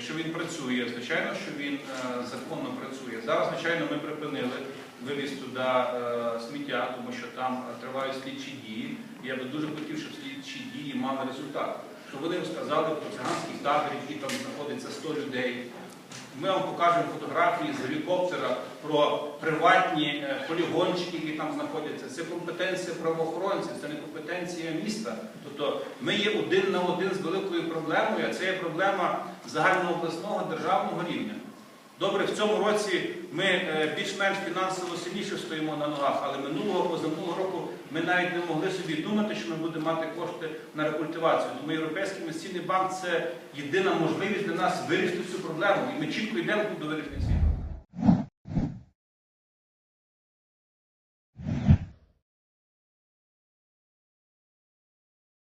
якщо він працює, звичайно, що він е, законно працює. Зараз, звичайно, ми припинили вивіз туди е, сміття, тому що там е, тривають слідчі дії. Я би дуже хотів, щоб слідчі дії мали результат. Щоб вони розказали про циганський табір, який там знаходиться 100 людей. Ми вам покажемо фотографії з гелікоптера про приватні е, полігончики, які там знаходяться. Це компетенція правоохоронців, це не компетенція міста. Тобто ми є один на один з великою проблемою, а це є проблема загальнообласного державного рівня. Добре, в цьому році ми е, більш-менш фінансово сильніше стоїмо на ногах, але минулого позаминулого року ми навіть не могли собі думати, що ми будемо мати кошти на рекультивацію. Тому Європейський інвестиційний банк це єдина можливість для нас вирішити цю проблему. І ми чітко йдемо до вирішення цієї